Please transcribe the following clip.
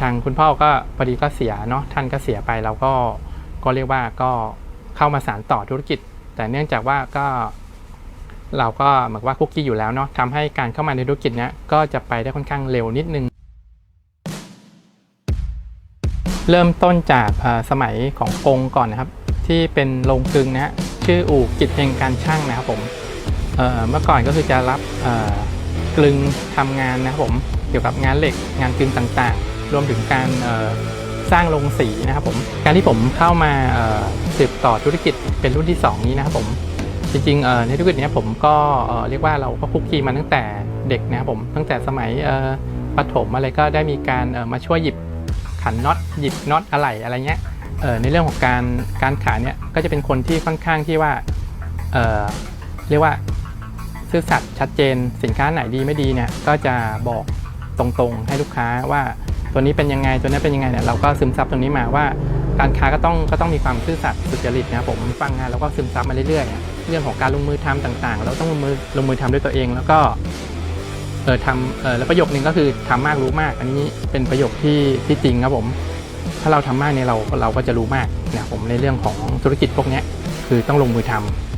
ทางคุณพ่อก็พอดีก็เสียเนาะท่านก็เสียไปเราก็ก็เรียกว่าก็เข้ามาสานต่อธุรกิจ แต่เนื่องจากว่าก็ เราก็เหมือนว่าคุกกี้อยู่แล้วเนาะทำให้การเข้ามาในธุรกิจเนี้ยก็จะไปได้ค่อนข้างเร็วนิดนึง เริ่มต้นจากสมัยของกงก่อนนะครับ ที่เป็นโรงกลึงนะฮะชื่ออู่กิจเองการช่างนะครับผมเมื่อก่อนก็คือจะรับกลึงทำงานนะครับผม เกี่ยวกับงานเหล็กงานกลึงต่างๆ รวมถึงการสร้างโรงสีนะครับผมการที่ผมเข้ามาสืบต่อธุรกิจเป็นรุ่นที่ 2 นี้นะครับผมจริงๆในธุรกิจนี้ผมก็เรียกว่าเราก็คุกคีมาตั้งแต่เด็กนะครับผมตั้งแต่สมัยประถมอะไรก็ได้มีการมาช่วยหยิบขันน็อตหยิบน็อตอะไหล่อะไรเงี้ยในเรื่องของการการขายเนี่ยก็จะเป็นคนที่ค่อนข้างที่ว่าเเรียกว่าซื่อสัตย์ชัดเจนสินค้าไหนดีไม่ดีเนี่ยก็จะบอก ตรงๆ ให้ลูกค้าว่าตัวนี้เป็นยังไงตัวนี้เป็นยังไงเนี่ยเราก็ซึมซับตรงนี้มาว่า การค้าก็ต้องก็ต้องมีความซื่อสัตย์สุจริตนะครับผมฟังงานแล้วก็ซึมซับมาเรื่อยๆ เรื่องของการลงมือทำต่างๆ เราต้องลงมือลงมือทำด้วยตัวเองแล้วก็เออทำเออแล้วประโยคนึงก็คือทำมากรู้มาก อันนี้เป็นประโยคที่ที่จริงครับผม ถ้าเราทำมากเนี่ยเราเราก็จะรู้มากนะผมในเรื่องของธุรกิจพวกนี้คือต้องลงมือทำ